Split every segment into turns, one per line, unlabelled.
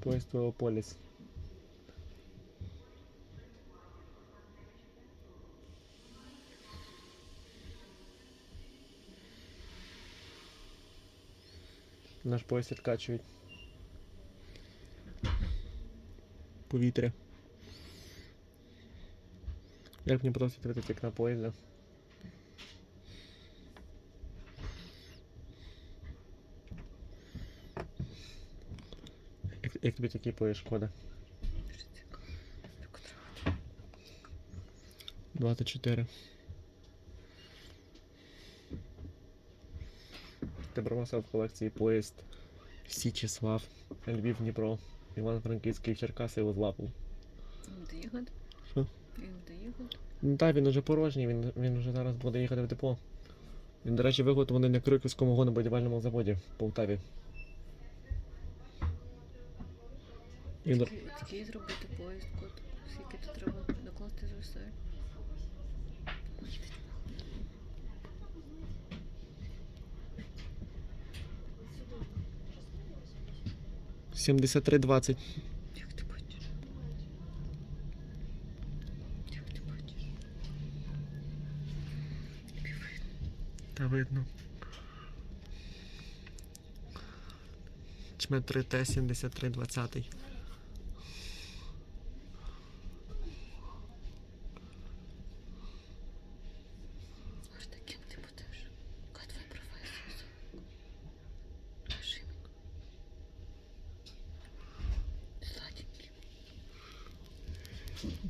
Поїзд Велополіс. Наш поїзд відкачують. Повітря. Як мені подобається дивитися як на поїзда. Як, тобі такий поїзд шкода?
Дуже цікаво. Так треба.
24. Ти брав в колекції поїзд Січіслав, Львів, Дніпро, Іван-Франківський, Черкаси його злапав.
Він буде?
Що?
Він буде?
Ну так, він уже порожній, він, він вже зараз буде їхати в депо. Він, до речі, виготовлений на Крюківському гонобудівельному заводі в Полтаві. І,
Такий, зробити поїзд, кот. Скільки тут треба докласти зусиль. Їдеть.
73-20.
Як ти бачиш? Як ти бачиш?
Та видно. Чме 3Т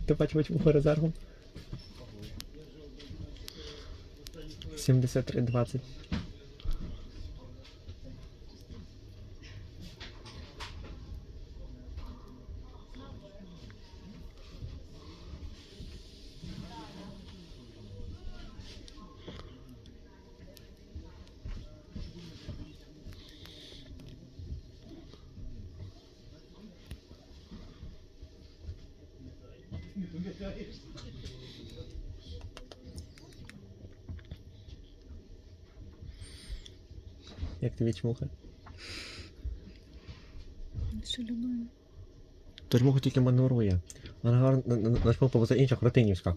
Ти
бачиш восьмого резерву? 73-20. Як тобі чмуха?
Шаляною.
любимо. Тож муха тільки маневрує. Вона гарно на чмуха повезе інша Хратинівська.